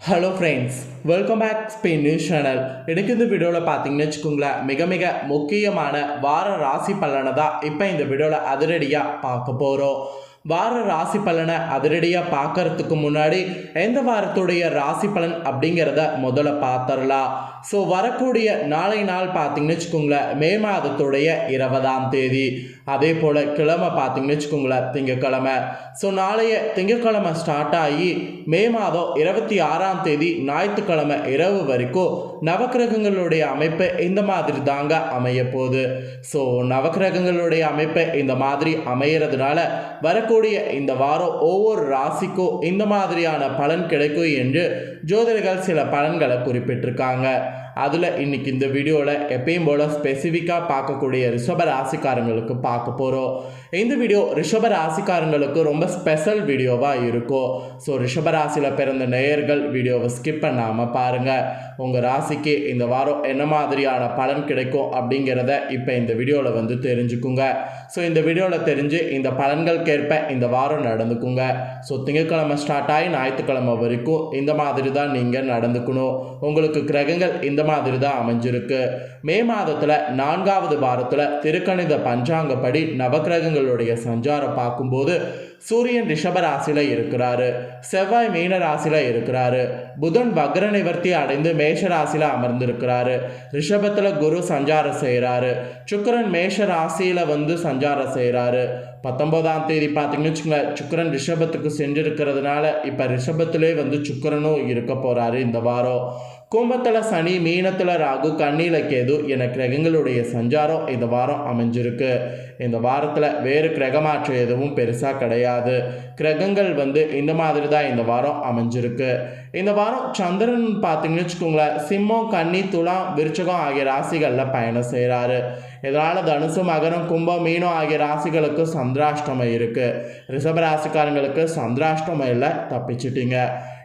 Hello friends welcome back Spain news channel எனக்கு இந்த வீடியோவில் பார்த்தீங்கன்னு வச்சுக்கோங்களேன் மிக மிக முக்கியமான வார ராசி பலனை தான் இப்போ இந்த வீடியோவில் அதிரடியாக பார்க்க போகிறோம் வார ராசி பலனை அதிரடியாக பார்க்கறதுக்கு முன்னாடி எந்த வாரத்துடைய ராசி பலன் அப்படிங்கிறத முதல்ல பார்த்துடலாம். ஸோ வரக்கூடிய நாளை நாள் பார்த்தீங்கன்னு வச்சுக்கோங்களேன் மே மாதத்துடைய இருபதாம் தேதி. அதே போல் கிழமை பார்த்தீங்கன்னு வச்சுக்கோங்களேன் திங்கக்கிழமை. ஸோ நாளைய திங்கட்கிழமை ஸ்டார்ட் ஆகி மே மாதம் இருபத்தி ஆறாம் தேதி ஞாயிற்றுக்கிழமை இரவு வரைக்கும் நவக்கிரகங்களுடைய அமைப்பு இந்த மாதிரி தாங்க அமைய போகுது. ஸோ நவக்கிரகங்களுடைய அமைப்பு இந்த மாதிரி அமையிறதுனால வரக்கூடிய இந்த வாரம் ஒவ்வொரு ராசிக்கும் இந்த மாதிரியான பலன் கிடைக்கும் என்று ஜோதிடர்கள் சில பலன்களை குறிப்பிட்டிருக்காங்க. அதில் இன்றைக்கி இந்த வீடியோவில் எப்பயும் போல் ஸ்பெசிஃபிக்காக பார்க்கக்கூடிய ரிஷப ராசிக்காரங்களுக்கு பார்க்க போகிறோம் இந்த வீடியோ ரிஷப ராசிக்காரங்களுக்கு ரொம்ப ஸ்பெஷல் வீடியோவாக இருக்கும். ஸோ ரிஷப ராசியில் பிறந்த நேயர்கள் வீடியோவை ஸ்கிப் பண்ணாமல் பாருங்கள் உங்கள் ராசிக்கு இந்த வாரம் என்ன மாதிரியான பலன் கிடைக்கும் அப்படிங்கிறத இப்போ இந்த வீடியோவில் வந்து தெரிஞ்சுக்குங்க. ஸோ இந்த வீடியோவில் தெரிஞ்சு இந்த பலன்களுக்கேற்ப இந்த வாரம் நடந்துக்குங்க. ஸோ திங்கட்கிழமை ஸ்டார்ட் ஆகி ஞாயிற்றுக்கிழமை வரைக்கும் இந்த மாதிரி தான் நீங்கள் நடந்துக்கணும். உங்களுக்கு கிரகங்கள் இந்த மாதிரி தான் அமைஞ்சிருக்கு. மே மாதத்தில் நான்காவது வாரத்தில் திருக்கணித பஞ்சாங்கப்படி நவக்கிரகங்களுடைய சஞ்சாரம் பார்க்கும்போது சூரியன் ரிஷபராசியில் இருக்கிறாரு. செவ்வாய் மீன ராசியில் இருக்கிறாரு. புதன் வக்ர நிவர்த்தி அடைந்து மேஷ ராசியில் அமர்ந்திருக்கிறாரு. ரிஷபத்தில் குரு சஞ்சாரம் செய்கிறாரு சுக்கரன் மேஷ ராசியில் வந்து சஞ்சாரம் செய்கிறாரு பத்தொன்பதாம் தேதி பார்த்தீங்கன்னு வச்சுக்கோங்களேன் சுக்கிரன் ரிஷபத்துக்கு சென்றிருக்கிறதுனால இப்போ ரிஷபத்திலே வந்து சுக்கரனும் இருக்க போகிறாரு இந்த வாரம். கும்பத்தில் சனி மீனத்தில் ராகு கண்ணியில் கேது என கிரகங்களுடைய சஞ்சாரம் இந்த வாரம் அமைஞ்சிருக்கு. இந்த வாரத்தில் வேறு கிரகமாற்றம் எதுவும் பெருசாக கிடையாது. கிரகங்கள் வந்து இந்த மாதிரி தான் இந்த வாரம் அமைஞ்சிருக்கு. இந்த வாரம் சந்திரன் பார்த்தீங்கன்னு வச்சுக்கோங்களேன் சிம்மம் கன்னி துலாம் விருச்சகம் ஆகிய ராசிகளில் பயணம் செய்கிறாரு இதனால் தனுசு மகரம் கும்பம் மீனம் ஆகிய ராசிகளுக்கு சந்திராஷ்டமம் இருக்குது ரிஷப ராசிக்காரங்களுக்கு சந்திராஷ்டமம் இல்லை தப்பிச்சிட்டிங்க.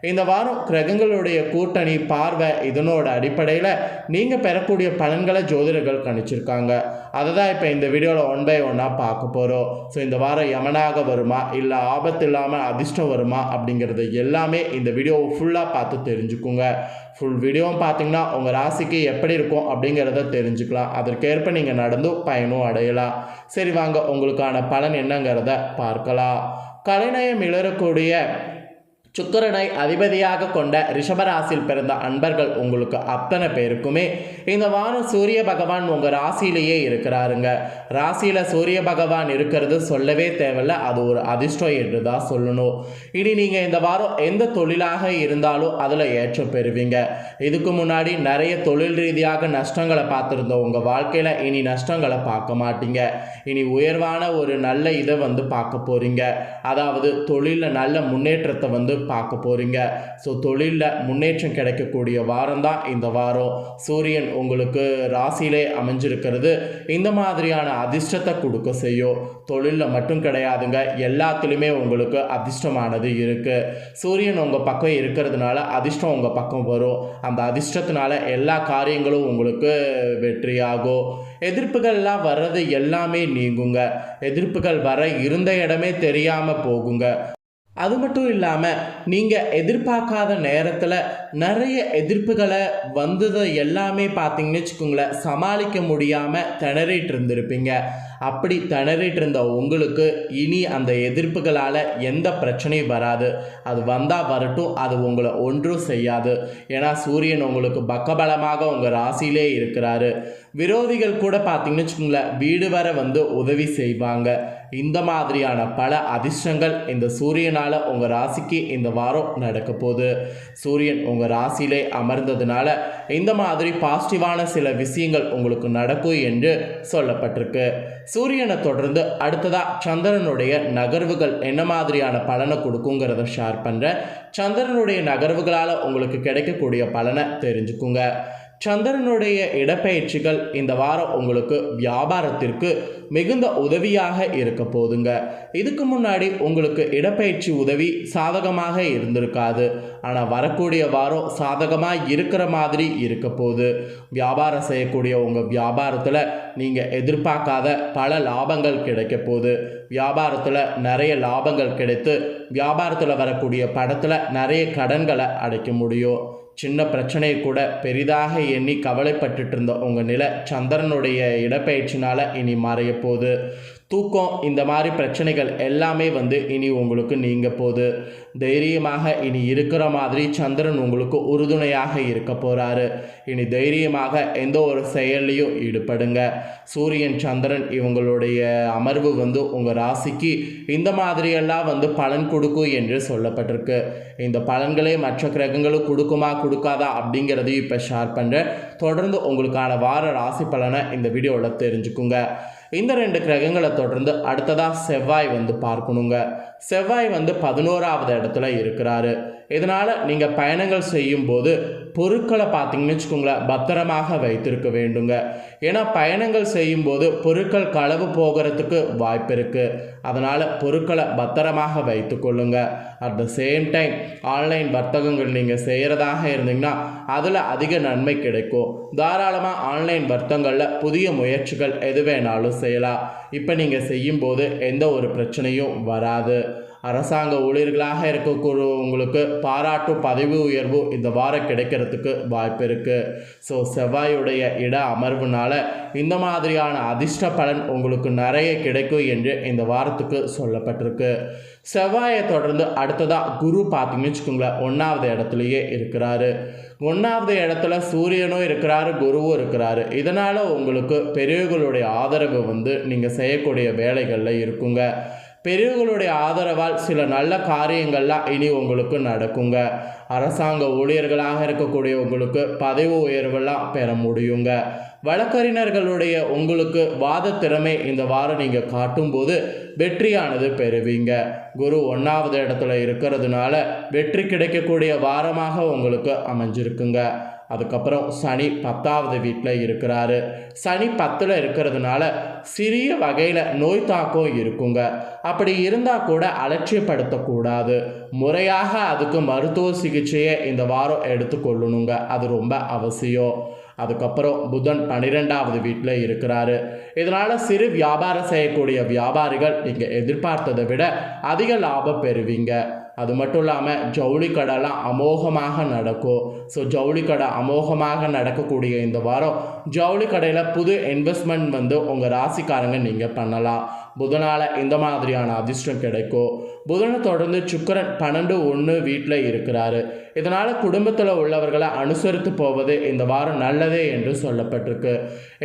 இந்த வாரம் கிரகங்களுடைய கூட்டணி பார்வை இதனோட அடிப்படையில் நீங்கள் பெறக்கூடிய பலன்களை ஜோதிடர்கள் கணிச்சிருக்காங்க. அதை தான் இப்போ இந்த வீடியோவில் ஒன் பை ஒன்னாக பார்க்க போகிறோம் ஸோ இந்த வாரம் யமனாக வருமா? இல்லை ஆபத்து இல்லாமல் அதிர்ஷ்டம் வருமா? அப்படிங்கிறது எல்லாமே இந்த வீடியோவை ஃபுல்லாக பார்த்து தெரிஞ்சுக்குங்க. ஃபுல் வீடியோவும் பார்த்தீங்கன்னா உங்கள் ராசிக்கு எப்படி இருக்கும் அப்படிங்கிறத தெரிஞ்சுக்கலாம். அதற்கேற்ப நீங்கள் நடந்தும் பயனும் அடையலாம். சரி வாங்க உங்களுக்கான பலன் என்னங்கிறத பார்க்கலாம். கலைநயம் இழறக்கூடிய சுக்கரனை அதிபதியாக கொண்ட ரிஷபராசியில் பிறந்த அன்பர்கள் உங்களுக்கு அத்தனை பேருக்குமே இந்த வாரம் சூரிய பகவான் உங்கள் ராசியிலேயே இருக்கிறாருங்க. ராசியில் சூரிய பகவான் இருக்கிறது சொல்லவே தேவையில்ல. அது ஒரு அதிர்ஷ்டம் என்று தான் சொல்லணும். இனி நீங்கள் இந்த வாரம் எந்த தொழிலாக இருந்தாலும் அதில் ஏற்றம் பெறுவீங்க. இதுக்கு முன்னாடி நிறைய தொழில் ரீதியாக நஷ்டங்களை பார்த்துருந்தோம். உங்கள் வாழ்க்கையில் இனி நஷ்டங்களை பார்க்க மாட்டீங்க. இனி உயர்வான ஒரு நல்ல இதை வந்து பார்க்க போகிறீங்க அதாவது தொழிலில் நல்ல முன்னேற்றத்தை வந்து பார்க்க போகிறீங்க ஸோ தொழிலில் முன்னேற்றம் கிடைக்கக்கூடிய வாரம் தான் இந்த வாரம். சூரியன் உங்களுக்கு ராசியிலே அமைஞ்சிருக்கிறது. இந்த மாதிரியான அதிர்ஷ்டத்தை கொடுக்க செய்யும். தொழிலில் மட்டும் கிடையாதுங்க. எல்லாத்துலேயுமே உங்களுக்கு அதிர்ஷ்டமானது இருக்குது சூரியன் உங்கள் பக்கம் இருக்கிறதுனால அதிர்ஷ்டம் உங்கள் பக்கம் வரும். அந்த அதிர்ஷ்டத்தினால எல்லா காரியங்களும் உங்களுக்கு வெற்றியாகும். எதிர்ப்புகள்லாம் வர்றது எல்லாமே நீங்குங்க. எதிர்ப்புகள் வர இருந்த இடமே தெரியாமல் போகுங்க. அது மட்டும் இல்லாமல் நீங்கள் எதிர்பார்க்காத நேரத்தில் நிறைய எதிர்ப்புகளை வந்ததை எல்லாமே பார்த்தீங்கன்னு வச்சுக்கோங்களேன் சமாளிக்க முடியாமல் திணறிட்டு இருந்திருப்பீங்க. அப்படி திணறிட்டு இருந்த உங்களுக்கு இனி அந்த எதிர்ப்புகளால் எந்த பிரச்சனையும் வராது. அது வந்தால் வரட்டும் அது உங்களை ஒன்றும் செய்யாது. ஏன்னா சூரியன் உங்களுக்கு பக்கபலமாக உங்கள் ராசியிலே இருக்கிறாரு. விரோதிகள் கூட பார்த்தீங்கன்னு வச்சுக்கோங்களேன் வீடு வர வந்து உதவி செய்வாங்க. இந்த மாதிரியான பல அதிர்ஷ்டங்கள் இந்த சூரியனால் உங்கள் ராசிக்கு இந்த வாரம் நடக்க போகுது. சூரியன் உங்கள் ராசியிலே அமர்ந்ததுனால இந்த மாதிரி பாசிட்டிவான சில விஷயங்கள் உங்களுக்கு நடக்கும் என்று சொல்லப்பட்டிருக்கு. சூரியனை தொடர்ந்து அடுத்ததாக சந்திரனுடைய நகர்வுகள் என்ன மாதிரியான பலனை கொடுக்குங்கிறத ஷேர் பண்ணுறேன் சந்திரனுடைய நகர்வுகளால் உங்களுக்கு கிடைக்கக்கூடிய பலனை தெரிஞ்சுக்குங்க. சந்திரனுடைய இடப்பெயர்ச்சிகள் இந்த வாரம் உங்களுக்கு வியாபாரத்திற்கு மிகுந்த உதவியாக இருக்க போதுங்க. இதுக்கு முன்னாடி உங்களுக்கு இடப்பெயர்ச்சி உதவி சாதகமாக இருந்திருக்காது. ஆனால் வரக்கூடிய வாரம் சாதகமாக இருக்கிற மாதிரி இருக்க போகுது. வியாபாரம் செய்யக்கூடிய உங்கள் வியாபாரத்தில் நீங்கள் எதிர்பார்க்காத பல லாபங்கள் கிடைக்க போகுது. வியாபாரத்தில் நிறைய லாபங்கள் கிடைத்து வியாபாரத்தில் வரக்கூடிய படத்தில் நிறைய கடன்களை அடைக்க முடியும். சின்ன பிரச்சனையை கூட பெரிதாக எண்ணி கவலைப்பட்டுட்டு இருந்த உங்கள் நிலை சந்திரனுடைய இடப்பெயர்ச்சினால் இனி மறைய போகுது. தூக்கம் இந்த மாதிரி பிரச்சனைகள் எல்லாமே வந்து இனி உங்களுக்கு நீங்க போகுது தைரியமாக இனி இருக்கிற மாதிரி சந்திரன் உங்களுக்கு உறுதுணையாக இருக்க போகிறாரு இனி தைரியமாக எந்த ஒரு செயல்லையும் ஈடுபடுங்க. சூரியன் சந்திரன் இவங்களுடைய அமர்வு வந்து உங்கள் ராசிக்கு இந்த மாதிரியெல்லாம் வந்து பலன் கொடுக்கும் என்று சொல்லப்பட்டிருக்கு. இந்த பலன்களே மற்ற கிரகங்களும் கொடுக்குமா கொடுக்காதா அப்படிங்கிறதையும் இப்போ ஷேர் பண்ணுறேன் தொடர்ந்து உங்களுக்கான வார ராசி பலனை இந்த வீடியோவில் தெரிஞ்சுக்குங்க. இந்த ரெண்டு கிரகங்களை தொடர்ந்து அடுத்ததாக செவ்வாய் வந்து பார்க்கணுங்க. செவ்வாய் வந்து பதினோராவது இடத்துல இருக்கிறாரு. இதனால் நீங்கள் பயணங்கள் செய்யும்போது பொருட்களை பார்த்தீங்கன்னு வச்சுக்கோங்களேன் பத்திரமாக வைத்திருக்க வேண்டுங்க. ஏன்னா பயணங்கள் செய்யும்போது பொருட்கள் களவு போகிறதுக்கு வாய்ப்பு இருக்குது அதனால் பொருட்களை பத்திரமாக வைத்து கொள்ளுங்க. At the same time online வர்த்தகங்கள் நீங்கள் செய்கிறதாக இருந்தீங்கன்னா அதில் அதிக நன்மை கிடைக்கும். தாராளமாக ஆன்லைன் வர்த்தகங்களில் புதிய முயற்சிகள் எது வேணாலும் செய்யலாம். இப்போ நீங்கள் செய்யும்போது எந்த ஒரு பிரச்சனையும் வராது. அரசாங்க ஊழியர்களாக இருக்கக்கூடியவங்களுக்கு பாராட்டு பதவி உயர்வு இந்த வாரம் கிடைக்கிறதுக்கு வாய்ப்பு இருக்குது ஸோ செவ்வாயுடைய இட அமர்வுனால இந்த மாதிரியான அதிர்ஷ்ட பலன் உங்களுக்கு நிறைய கிடைக்கும் என்று இந்த வாரத்துக்கு சொல்லப்பட்டிருக்கு. செவ்வாயை தொடர்ந்து அடுத்ததாக குரு பார்த்தீங்கன்னு வச்சுக்கோங்களேன் ஒன்றாவது இடத்துலையே இருக்கிறாரு. ஒன்றாவது இடத்துல சூரியனும் இருக்கிறாரு குருவும் இருக்கிறாரு. இதனால் உங்களுக்கு பெரியவர்களுடைய ஆதரவு வந்து நீங்கள் செய்யக்கூடிய வேலைகளில் இருக்குங்க. பெரியவர்களுடைய ஆதரவால் சில நல்ல காரியங்கள்லாம் இனி உங்களுக்கு நடக்குங்க. அரசாங்க ஊழியர்களாக இருக்கக்கூடிய உங்களுக்கு பதவி உயர்வெல்லாம் பெற முடியுங்க. வழக்கறிஞர்களுடைய உங்களுக்கு வாத திறமை இந்த வாரம் நீங்கள் காட்டும்போது வெற்றியானது பெறுவீங்க. குரு ஒன்றாவது இடத்துல இருக்கிறதுனால வெற்றி கிடைக்கக்கூடிய வாரமாக உங்களுக்கு அமைஞ்சிருக்குங்க. அதுக்கப்புறம் சனி பத்தாவது வீட்டில் இருக்கிறாரு. சனி பத்தில் இருக்கிறதுனால சிறிய வகையில் நோய் தாக்கம் இருக்குங்க. அப்படி இருந்தால் கூட அலட்சியப்படுத்தக்கூடாது. முறையாக அதுக்கு மருத்துவ சிகிச்சையை இந்த வாரம் எடுத்துக்கொள்ளணுங்க அது ரொம்ப அவசியம். அதுக்கப்புறம் புதன் பன்னிரெண்டாவது வீட்டில் இருக்கிறாரு. இதனால் சிறு வியாபாரம் செய்யக்கூடிய வியாபாரிகள் நீங்கள் எதிர்பார்த்ததை விட அதிக லாபம் பெறுவீங்க. அது மட்டும் இல்லாமல் ஜவுளி கடைலாம் அமோகமாக நடக்கும். ஸோ ஜவுளி கடை அமோகமாக நடக்கக்கூடிய இந்த வாரம் ஜவுளி கடையில் புது இன்வெஸ்ட்மெண்ட் வந்து உங்கள் ராசிக்காரங்க நீங்கள் பண்ணலாம். புதனால் இந்த மாதிரியான அதிர்ஷ்டம் கிடைக்கும். புதனை தொடர்ந்து சுக்கரன் பன்னெண்டு ஒன்று வீட்டில் இருக்கிறாரு. இதனால் குடும்பத்தில் உள்ளவர்களை அனுசரித்து போவது இந்த வாரம் நல்லதே என்று சொல்லப்பட்டிருக்கு.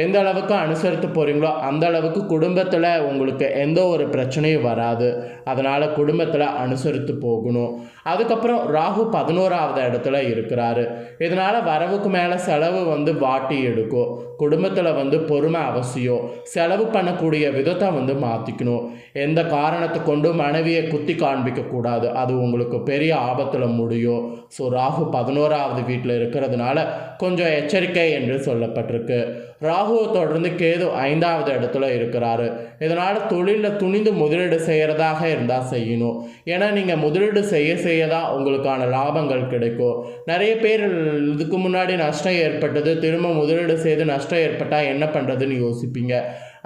எந்த அளவுக்கு அனுசரித்து போகிறீங்களோ அந்த அளவுக்கு குடும்பத்தில் உங்களுக்கு எந்த ஒரு பிரச்சனையும் வராது. அதனால் குடும்பத்தில் அனுசரித்து போகணும். அதுக்கப்புறம் ராகு பதினோராவது இடத்துல இருக்கிறாரு. இதனால் வரவுக்கு மேலே செலவு வந்து வாட்டி எடுக்கும். குடும்பத்தில் வந்து பொறுமை அவசியம். செலவு பண்ணக்கூடிய விதத்தை வந்து மாற்றிக்கணும் எந்த காரணத்தை கொண்டு மனைவியை குத்தி காண்பிக்கக்கூடாது. அது உங்களுக்கு பெரிய ஆபத்தில் முடியும் ஸோ ராகு பதினோராவது வீட்டில் இருக்கிறதுனால கொஞ்சம் எச்சரிக்கை என்று சொல்லப்பட்டிருக்கு. ராகுவை தொடர்ந்து கேது ஐந்தாவது இடத்துல இருக்கிறாரு. இதனால் தொழிலில் துணிந்து முதலீடு செய்கிறதாக இருந்தால் செய்யணும். ஏன்னா நீங்கள் முதலீடு செய்ய செய்ய தான் உங்களுக்கான லாபங்கள் கிடைக்கும். நிறைய பேர் இதுக்கு முன்னாடி நஷ்டம் ஏற்பட்டது திரும்ப முதலீடு செய்து நஷ்டம் ஏற்பட்டால் என்ன பண்ணுறதுன்னு யோசிப்பீங்க.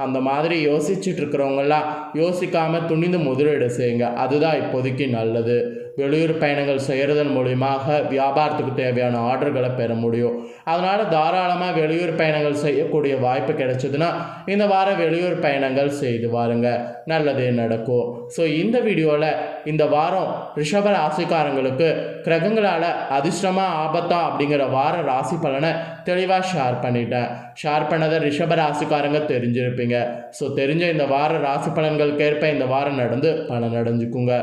அந்த மாதிரி யோசிச்சுட்டு இருக்கிறவங்கெல்லாம் யோசிக்காமல் துணிந்து முதலீடு செய்யுங்க. அதுதான் இப்போதைக்கு நல்லது. வெளியூர் பயணங்கள் செய்கிறதன் மூலியமாக வியாபாரத்துக்கு தேவையான ஆர்டர்களை பெற முடியும். அதனால் தாராளமாக வெளியூர் பயணங்கள் செய்யக்கூடிய வாய்ப்பு கிடைச்சதுன்னா இந்த வாரம் வெளியூர் பயணங்கள் செய்து வாருங்க. நல்லதே நடக்கும். ஸோ இந்த வீடியோவில் இந்த வாரம் ரிஷப ராசிக்காரங்களுக்கு கிரகங்களால் அதிர்ஷ்டமாக ஆபத்தா அப்படிங்கிற வார ராசி பலனை தெளிவாக ஷேர் பண்ணிட்டேன். ஷேர் பண்ணதை ரிஷப ராசிக்காரங்க தெரிஞ்சிருப்பீங்க. ஸோ தெரிஞ்ச இந்த வார ராசி பலன்களுக்கு ஏற்ப இந்த வாரம் நடந்து பலன் அடைஞ்சுக்குங்க.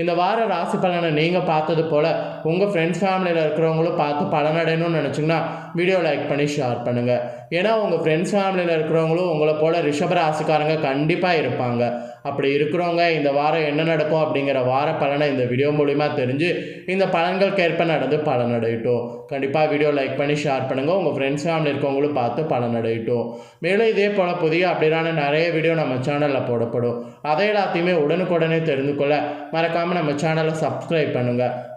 இந்த வார ராசி பலனை நீங்கள் பார்த்தது போல் உங்கள் ஃப்ரெண்ட்ஸ் ஃபேமிலியில் இருக்கிறவங்களும் பார்த்து பலனடையணும்னு நினச்சிங்கன்னா வீடியோ லைக் பண்ணி ஷேர் பண்ணுங்கள் ஏன்னா உங்கள் ஃப்ரெண்ட்ஸ் ஃபேமிலியில் இருக்கிறவங்களும் உங்களை போல் ரிஷப ராசிக்காரங்க கண்டிப்பாக இருப்பாங்க. அப்படி இருக்கிறவங்க இந்த வாரம் என்ன நடக்கும் அப்படிங்கிற வார பலனை இந்த வீடியோ மூலிமா தெரிஞ்சு இந்த பலன்களுக்கேற்ப நடந்து பலனடையட்டும். கண்டிப்பாக வீடியோ லைக் பண்ணி ஷேர் பண்ணுங்கள் உங்கள் ஃப்ரெண்ட்ஸ் ஃபேமிலி இருக்கவங்களும் பார்த்து பலனடையட்டும். மேலும் இதே போல் புதிய அப்படியான நிறைய வீடியோ நம்ம சேனலில் போடப்படும். அதை எல்லாத்தையுமே உடனுக்குடனே தெரிந்து கொள்ள மறக்காமல் நம்ம சேனலை சப்ஸ்கிரைப் பண்ணுங்கள்